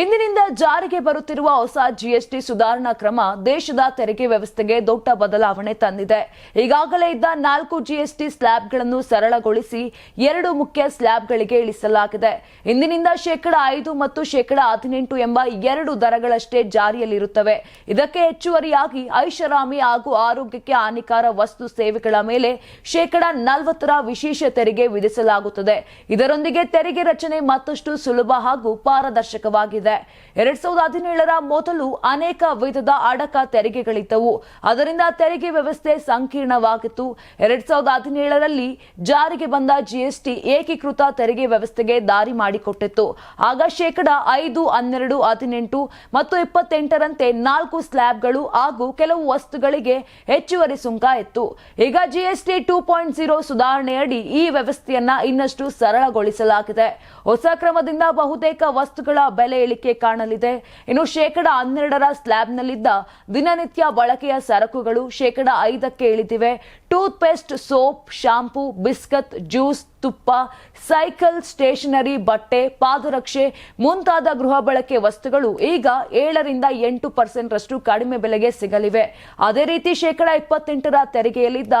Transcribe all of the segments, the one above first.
ಇಂದಿನಿಂದ ಜಾರಿಗೆ ಬರುತ್ತಿರುವ ಹೊಸ ಜಿಎಸ್ಟಿ ಸುಧಾರಣಾ ಕ್ರಮ ದೇಶದ ತೆರಿಗೆ ವ್ಯವಸ್ಥೆಗೆ ದೊಡ್ಡ ಬದಲಾವಣೆ ತಂದಿದೆ. ಈಗಾಗಲೇ ಇದ್ದ ನಾಲ್ಕು ಜಿಎಸ್ಟಿ ಸ್ಲ್ಯಾಬ್ಗಳನ್ನು ಸರಳಗೊಳಿಸಿ ಎರಡು ಮುಖ್ಯ ಸ್ಲ್ಯಾಬ್ಗಳಿಗೆ ಇಳಿಸಲಾಗಿದೆ. ಇಂದಿನಿಂದ ಶೇಕಡ ಐದು ಮತ್ತು ಶೇಕಡ ಹದಿನೆಂಟು ಎಂಬ ಎರಡು ದರಗಳಷ್ಟೇ ಜಾರಿಯಲ್ಲಿರುತ್ತವೆ. ಇದಕ್ಕೆ ಹೆಚ್ಚುವರಿಯಾಗಿ ಐಷಾರಾಮಿ ಹಾಗೂ ಆರೋಗ್ಯಕ್ಕೆ ಹಾನಿಕಾರ ವಸ್ತು ಸೇವೆಗಳ ಮೇಲೆ ಶೇಕಡ ನಲವತ್ತರ ವಿಶೇಷ ತೆರಿಗೆ ವಿಧಿಸಲಾಗುತ್ತದೆ. ಇದರೊಂದಿಗೆ ತೆರಿಗೆ ರಚನೆ ಮತ್ತಷ್ಟು ಸುಲಭ ಹಾಗೂ ಪಾರದರ್ಶಕವಾಗಿದೆ. ಎರಡ್ ಸಾವಿರದ ಹದಿನೇಳರ ಮೊದಲು ಅನೇಕ ವಿಧದ ಅಡಕ ತೆರಿಗೆಗಳಿದ್ದವು. ಅದರಿಂದ ತೆರಿಗೆ ವ್ಯವಸ್ಥೆ ಸಂಕೀರ್ಣವಾಗಿತ್ತು. ಎರಡ್ ಸಾವಿರದ ಹದಿನೇಳರಲ್ಲಿ ಜಾರಿಗೆ ಬಂದ ಜಿಎಸ್ಟಿ ಏಕೀಕೃತ ತೆರಿಗೆ ವ್ಯವಸ್ಥೆಗೆ ದಾರಿ ಮಾಡಿಕೊಟ್ಟಿತ್ತು. ಆಗ ಶೇಕಡ ಐದು, ಹನ್ನೆರಡು, ಹದಿನೆಂಟು ಮತ್ತು ಇಪ್ಪತ್ತೆಂಟರಂತೆ ನಾಲ್ಕು ಸ್ಲ್ಯಾಬ್ಗಳು ಹಾಗೂ ಕೆಲವು ವಸ್ತುಗಳಿಗೆ ಹೆಚ್ಚುವರಿ ಸುಂಕ ಇತ್ತು. ಈಗ ಜಿಎಸ್ಟಿ ಟೂ ಪಾಯಿಂಟ್ ಜೀರೋ ಸುಧಾರಣೆಯಡಿ ಈ ವ್ಯವಸ್ಥೆಯನ್ನ ಇನ್ನಷ್ಟು ಸರಳಗೊಳಿಸಲಾಗಿದೆ. ಹೊಸ ಕ್ರಮದಿಂದ ಬಹುತೇಕ ವಸ್ತುಗಳ ಬೆಲೆ ಕಾಣಲಿದೆ. ಇನ್ನು ಶೇಕಡ ಹನ್ನೆರಡರ ಸ್ಲ್ಯಾಬ್ನಲ್ಲಿದ್ದ ದಿನನಿತ್ಯ ಬಳಕೆಯ ಸರಕುಗಳು ಶೇಕಡ ಐದಕ್ಕೆ ಇಳಿದಿವೆ. Toothpaste soap, shampoo, biscuit, juice ತುಪ್ಪ, ಸೈಕಲ್, ಸ್ಟೇಷನರಿ, ಬಟ್ಟೆ, ಪಾದರಕ್ಷೆ, ಮುಂತಾದ ಗೃಹ ಬಳಕೆ ವಸ್ತುಗಳು ಈಗ ಏಳರಿಂದ ಎಂಟು ಪರ್ಸೆಂಟ್ ರಷ್ಟು ಕಡಿಮೆ ಬೆಲೆಗೆ ಸಿಗಲಿವೆ. ಅದೇ ರೀತಿ ಶೇಕಡ ಇಪ್ಪತ್ತೆಂಟರ ತೆರಿಗೆಯಲ್ಲಿದ್ದ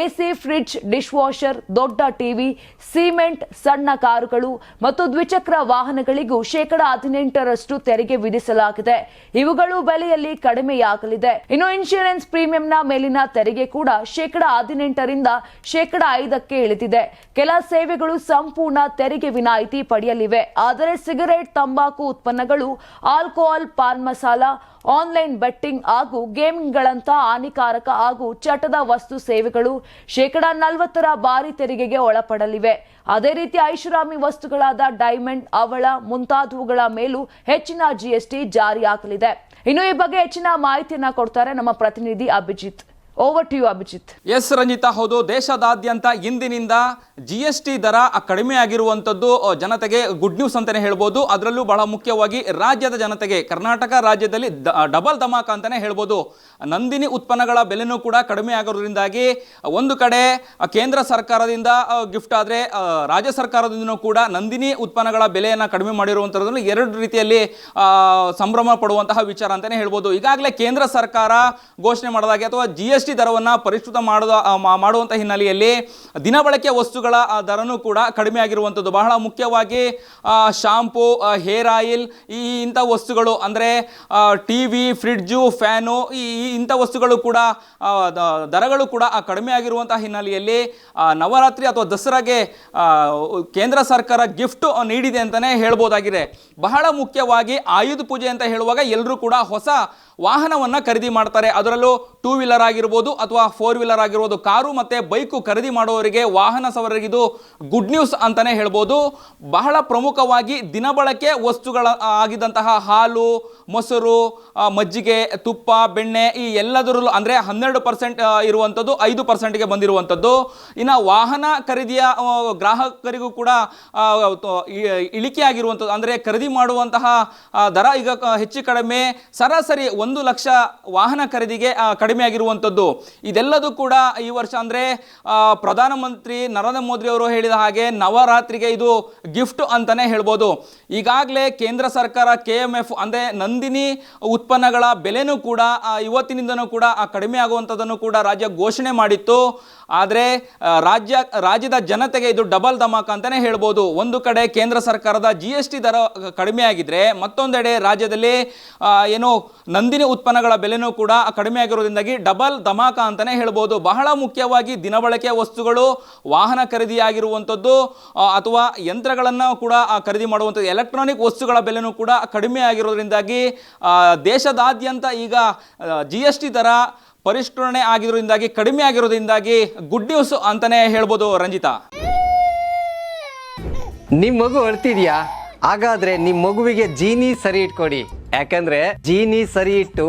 ಎಸಿ, ಫ್ರಿಡ್ಜ್ ಡಿಶ್ ವಾಷರ್ ದೊಡ್ಡ ಟಿವಿ, ಸಿಮೆಂಟ್, ಸಣ್ಣ ಕಾರುಗಳು ಮತ್ತು ದ್ವಿಚಕ್ರ ವಾಹನಗಳಿಗೂ ಶೇಕಡ ಹದಿನೆಂಟರಷ್ಟು ತೆರಿಗೆ ವಿಧಿಸಲಾಗಿದೆ. ಇವುಗಳು ಬೆಲೆಯಲ್ಲಿ ಕಡಿಮೆಯಾಗಲಿದೆ. ಇನ್ನು ಇನ್ಶೂರೆನ್ಸ್ ಪ್ರೀಮಿಯಂನ ಮೇಲಿನ ತೆರಿಗೆ ಕೂಡ ಶೇಕಡ ಹದಿನೆಂಟರಿಂದ ಶೇಕಡ ಐದಕ್ಕೆ ಇಳಿದಿದೆ. ಕೆಲ ಸೇವೆಗಳು ಸಂಪೂರ್ಣ ತೆರಿಗೆ ವಿನಾಯಿತಿ ಪಡೆಯಲಿವೆ. ಆದರೆ ಸಿಗರೇಟ್, ತಂಬಾಕು ಉತ್ಪನ್ನಗಳು, alcohol, paan masala, online betting ಹಾಗೂ ಗೇಮಿಂಗ್ಗಳಂತಹ ಹಾನಿಕಾರಕ ಹಾಗೂ ಚಟದ ವಸ್ತು ಸೇವೆಗಳು ಶೇಕಡ ನಲವತ್ತರ ಬಾರಿ ತೆರಿಗೆಗೆ ಒಳಪಡಲಿವೆ. ಅದೇ ರೀತಿ ಐಷಾರಾಮಿ ವಸ್ತುಗಳಾದ ಡೈಮಂಡ್, ಅವಳ ಮುಂತಾದವುಗಳ ಮೇಲೂ ಹೆಚ್ಚಿನ ಜಿಎಸ್ಟಿ ಜಾರಿಯಾಗಲಿದೆ. ಇನ್ನು ಈ ಬಗ್ಗೆ ಹೆಚ್ಚಿನ ಮಾಹಿತಿಯನ್ನ ಕೊಡ್ತಾರೆ ನಮ್ಮ ಪ್ರತಿನಿಧಿ Abhijit. Over to you Abhijit yes Ranjita ಹೌದು. ದೇಶದಾದ್ಯಂತ ಇಂದಿನಿಂದ ಜಿ ಎಸ್ ಟಿ ದರ ಕಡಿಮೆ ಆಗಿರುವಂಥದ್ದು ಜನತೆಗೆ ಗುಡ್ ನ್ಯೂಸ್ ಅಂತಲೇ ಹೇಳ್ಬೋದು. ಅದರಲ್ಲೂ ಬಹಳ ಮುಖ್ಯವಾಗಿ ರಾಜ್ಯದ ಜನತೆಗೆ, ಕರ್ನಾಟಕ ರಾಜ್ಯದಲ್ಲಿ ಡಬಲ್ ಧಮಾಕ ಅಂತಲೇ ಹೇಳ್ಬೋದು. ನಂದಿನಿ ಉತ್ಪನ್ನಗಳ ಬೆಲೆನೂ ಕೂಡ ಕಡಿಮೆ ಆಗೋದ್ರಿಂದಾಗಿ ಒಂದು ಕಡೆ ಕೇಂದ್ರ ಸರ್ಕಾರದಿಂದ ಗಿಫ್ಟ್ ಆದರೆ ರಾಜ್ಯ ಸರ್ಕಾರದಿಂದನೂ ಕೂಡ ನಂದಿನಿ ಉತ್ಪನ್ನಗಳ ಬೆಲೆಯನ್ನು ಕಡಿಮೆ ಮಾಡಿರುವಂಥದ್ರಲ್ಲಿ ಎರಡು ರೀತಿಯಲ್ಲಿ ಸಂಭ್ರಮ ಪಡುವಂತಹ ವಿಚಾರ ಅಂತಲೇ ಹೇಳ್ಬೋದು. ಈಗಾಗಲೇ ಕೇಂದ್ರ ಸರ್ಕಾರ ಘೋಷಣೆ ಮಾಡಿದಾಗೆ ಅಥವಾ ಜಿ ಎಸ್ ಟಿ ದರವನ್ನು ಪರಿಷ್ಕೃತ ಮಾಡುವ ಮಾಡುವಂಥ ಹಿನ್ನೆಲೆಯಲ್ಲಿ ದಿನಬಳಕೆ ವಸ್ತುಗಳ ದರನೂ ಕೂಡ ಕಡಿಮೆ ಆಗಿರುವಂಥದ್ದು ಬಹಳ ಮುಖ್ಯವಾಗಿ ಶಾಂಪೂ ಹೇರ್ ಆಯಿಲ್, ಈ ಇಂಥ ವಸ್ತುಗಳು ಅಂದರೆ ಟಿ ವಿ, ಫ್ರಿಡ್ಜು, ಫ್ಯಾನು, ಈ ಇಂಥ ವಸ್ತುಗಳು ಕೂಡ ದರಗಳು ಕೂಡ ಕಡಿಮೆ ಆಗಿರುವಂಥ ಹಿನ್ನೆಲೆಯಲ್ಲಿ ನವರಾತ್ರಿ ಅಥವಾ ದಸರಾಗೆ ಕೇಂದ್ರ ಸರ್ಕಾರ ಗಿಫ್ಟ್ ನೀಡಿದೆ ಅಂತಲೇ ಹೇಳ್ಬೋದಾಗಿದೆ. ಬಹಳ ಮುಖ್ಯವಾಗಿ ಆಯುಧ ಪೂಜೆ ಅಂತ ಹೇಳುವಾಗ ಎಲ್ಲರೂ ಕೂಡ ಹೊಸ ವಾಹನವನ್ನು ಖರೀದಿ ಮಾಡ್ತಾರೆ. ಅದರಲ್ಲೂ ಟೂ ವೀಲರ್ ಆಗಿರ್ಬೋದು ಅಥವಾ ಫೋರ್ ವೀಲರ್ ಆಗಿರ್ಬೋದು, ಕಾರು ಮತ್ತು ಬೈಕು ಖರೀದಿ ಮಾಡುವವರಿಗೆ ವಾಹನ ಸವಾರರಿಗೆ ಗುಡ್ ನ್ಯೂಸ್ ಅಂತಲೇ ಹೇಳ್ಬೋದು. ಬಹಳ ಪ್ರಮುಖವಾಗಿ ದಿನಬಳಕೆ ವಸ್ತುಗಳ ಆಗಿದ್ದಂತಹ ಹಾಲು, ಮೊಸರು ಮಜ್ಜಿಗೆ, ತುಪ್ಪ, ಬೆಣ್ಣೆ ಈ ಎಲ್ಲದರಲ್ಲೂ ಅಂದರೆ ಹನ್ನೆರಡು ಪರ್ಸೆಂಟ್ ಇರುವಂಥದ್ದು ಐದು ಪರ್ಸೆಂಟ್ಗೆ ಬಂದಿರುವಂಥದ್ದು ಇನ್ನು ವಾಹನ ಖರೀದಿಯ ಗ್ರಾಹಕರಿಗೂ ಕೂಡ ಇಳಿಕೆ ಆಗಿರುವಂಥದ್ದು ಅಂದರೆ ಖರೀದಿ ಮಾಡುವಂತಹ ದರ ಈಗ ಹೆಚ್ಚು ಕಡಿಮೆ, ಸರಾಸರಿ ಒಂದು ಲಕ್ಷ ವಾಹನ ಖರೀದಿಗೆ ಕಡಿಮೆ ಆಗಿರುವಂಥದ್ದು ಇದೆಲ್ಲದೂ ಕೂಡ ಈ ವರ್ಷ ಅಂದರೆ ಪ್ರಧಾನಮಂತ್ರಿ ನರೇಂದ್ರ ಮೋದಿ ಅವರು ಹೇಳಿದ ಹಾಗೆ ನವರಾತ್ರಿಗೆ ಇದು ಗಿಫ್ಟ್ ಅಂತಲೇ ಹೇಳ್ಬೋದು. ಈಗಾಗಲೇ ಕೇಂದ್ರ ಸರ್ಕಾರ, ಕೆ ಎಂ ಎಫ್ ಅಂದರೆ ನಂದಿನಿ ಉತ್ಪನ್ನಗಳ ಬೆಲೆನೂ ಕೂಡ ಇವತ್ತಿನಿಂದನೂ ಕೂಡ ಕಡಿಮೆ ಆಗುವಂಥದ್ದನ್ನು ಕೂಡ ರಾಜ್ಯ ಘೋಷಣೆ ಮಾಡಿತ್ತು. ಆದರೆ ರಾಜ್ಯ, ರಾಜ್ಯದ ಜನತೆಗೆ ಇದು ಡಬಲ್ ಧಮಾಕ ಅಂತಲೇ ಹೇಳ್ಬೋದು. ಒಂದು ಕಡೆ ಕೇಂದ್ರ ಸರ್ಕಾರದ ಜಿ ಎಸ್ ಟಿ ದರ ಕಡಿಮೆ ಆಗಿದ್ರೆ ಮತ್ತೊಂದೆಡೆ ರಾಜ್ಯದಲ್ಲಿ ಏನು ಏನು ನಂದಿನಿ ಉತ್ಪನ್ನಗಳ ಬೆಲೆನೂ ಕೂಡ ಕಡಿಮೆ ಆಗಿರೋದ್ರಿಂದಾಗಿ ಡಬಲ್ ಧಮಾಕ ಅಂತಲೇ ಹೇಳ್ಬೋದು. ಬಹಳ ಮುಖ್ಯವಾಗಿ ದಿನಬಳಕೆಯ ವಸ್ತುಗಳು, ವಾಹನ ಖರೀದಿಯಾಗಿರುವಂಥದ್ದು ಅಥವಾ ಯಂತ್ರಗಳನ್ನು ಕೂಡ ಖರೀದಿ ಮಾಡುವಂಥದ್ದು, ಎಲೆಕ್ಟ್ರಾನಿಕ್ ವಸ್ತುಗಳ ಬೆಲೆನೂ ಕೂಡ ಕಡಿಮೆ ಆಗಿರೋದ್ರಿಂದಾಗಿ ದೇಶದಾದ್ಯಂತ ಈಗ ಜಿ ಎಸ್ ಟಿ ದರ ಪರಿಷ್ಕರಣೆ ಆಗಿರೋದ್ರಿಂದಾಗಿ ಕಡಿಮೆ ಆಗಿರೋದ್ರಿಂದಾಗಿ ಗುಡ್ ನ್ಯೂಸ್ ಅಂತಲೇ ಹೇಳ್ಬೋದು ರಂಜಿತಾ. ನಿಮ್ಮ ಮಗು ಅಳ್ತಿದ್ಯಾ? ಹಾಗಾದ್ರೆ ನಿಮ್ಮ ಮಗುವಿಗೆ ಜೀನಿ ಸರಿ ಇಟ್ಕೊಡಿ. ಯಾಕಂದ್ರೆ ಜೀನಿ ಸರಿ ಇಟ್ಟು